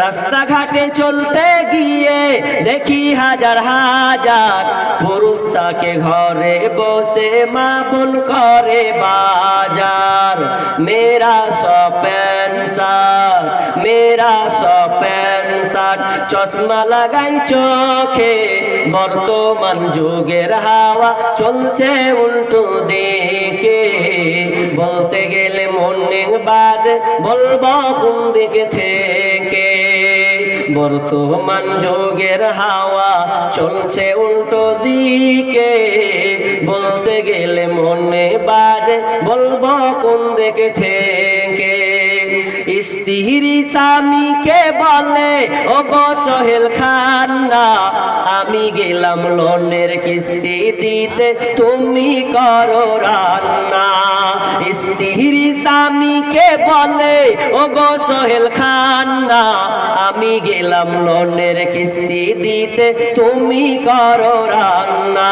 রাস্তাঘাটে চলতে গিয়ে দেখি হাজার হাজার পুরুষ তাকে ঘরে বসে মা বোন করে বাজার। মেরা সপেন্সার মেরা সপেন্সার চশমা লাগাই চোখে। বর্তমান যুগের হাওয়া চলছে উল্টো দিকে। বলতে গেলে মনে বাজে বলব কোন দিকে থেকে বর্তমান যোগের হাওয়া চলছে উল্টো দিকে। বলতে গেলে মনে বাজে বলব কোন থেকে স্ত্রী স্বামীকে বলে ও সোহেল খান্না আমি গেলাম লোনের কিস্তি দিতে, তুমি করো রান্না। স্ত্রী স্বামীকে বলে ও সোহেল খান্না আমি গেলাম লোনের কিস্তি দিতে, তুমি করো রান্না।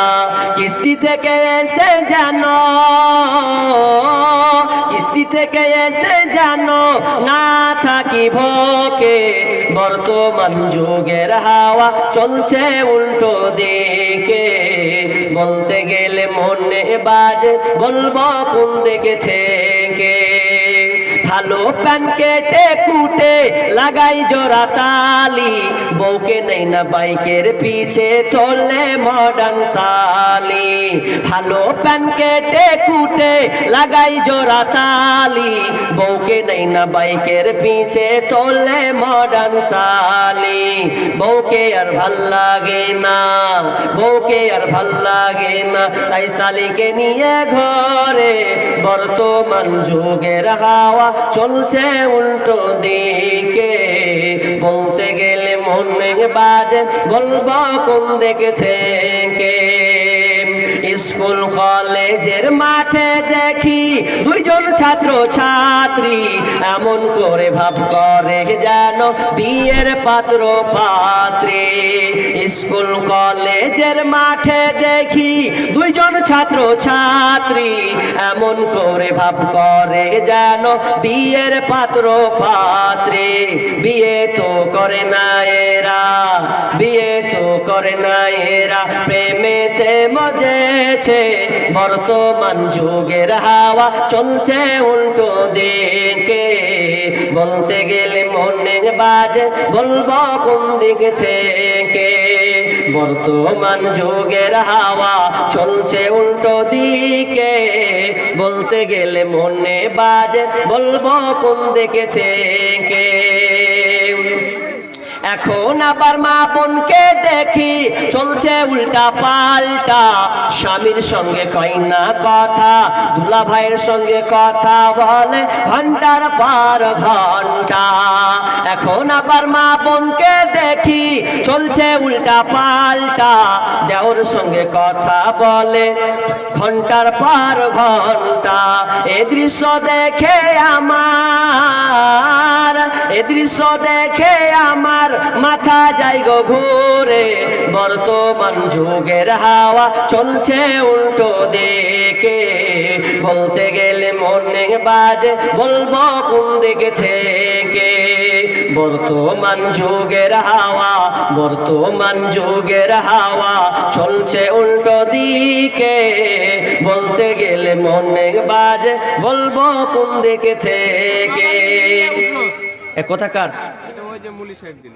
কিস্তি থেকে এসে জানো থেকে এসে জানো, না থাকি ভোকে বর্তমান যুগের হাওয়া চলছে উল্টো দিকে। বলতে গেলে মনে বাজে, বলব কোন দিকে থেকে? ভালো প্যান কেটে কুটে লাগাই জোড়া তালি। বউকে নেই না বাইকের পিছে, তোলে মডার্ন সালি ভালো প্যান কেটে কুটে লাগাই জোড়া তালি। বউকে নেই না বাইকের পিছে, তোলে মডার্ন সালি বউকে আর ভালো লাগে না, বউকে আর ভালো লাগে না। তাই শালিকে নিয়ে ঘরে বর্তমান যুগের হাওয়া চলছে উল্টো দিকে। বলতে গেলে মনে বাজে বলব কোন থেকে স্কুল কলেজের মাঠে দেখি দুইজন ছাত্র ছাত্রী এমন করে ভাব করে যেন বিয়ের পাত্র পাত্রী। স্কুল কলেজের মাঠে দেখি দুইজন ছাত্র ছাত্রী এমন করে ভাব করে যেন বিয়ের পাত্র পাত্রী। বিয়ে তো করে না এরা বিয়ে তো করে না এরা। প্রেমেতে মজেছে বর্তমান যুগের হাওয়া। চলছে উল্টো দিকে। বলতে গেলে মনে বাজে, বলব কোন দিক থেকে? বর্তমান যুগের হাওয়া চলছে উল্টো দিকে। বলতে গেলে মনে বাজে, বলব কোন দিকে থেকে? এখন আবার মা বোনকে দেখি, চলছে উল্টা পাল্টা। স্বামীর সঙ্গে কয় না কথা দুলা ভাইয়ের সঙ্গে কথা বলে ঘণ্টার পর ঘণ্টা। এখন আবার মা বোনকে দেখি, চলছে উল্টা পাল্টা। দেওর সঙ্গে কথা বলে ঘণ্টার পর ঘণ্টা। এ দৃশ্য দেখে আমার দৃশ্য দেখে আমার মাথা যাই গো ঘুরে। বর্তমান যুগের হাওয়া চলছে উল্টো দিকে। বলতে গেলে মনে বাজে, বলব কোন দিকে থেকে? বর্তমান যুগের হাওয়া, বর্তমান যুগের হাওয়া চলছে উল্টো দিকে। বলতে গেলে মনে বাজে, বলব কোন দিকে থেকে? এ কোথাকার ওই যে মুলি সাহেব দিল।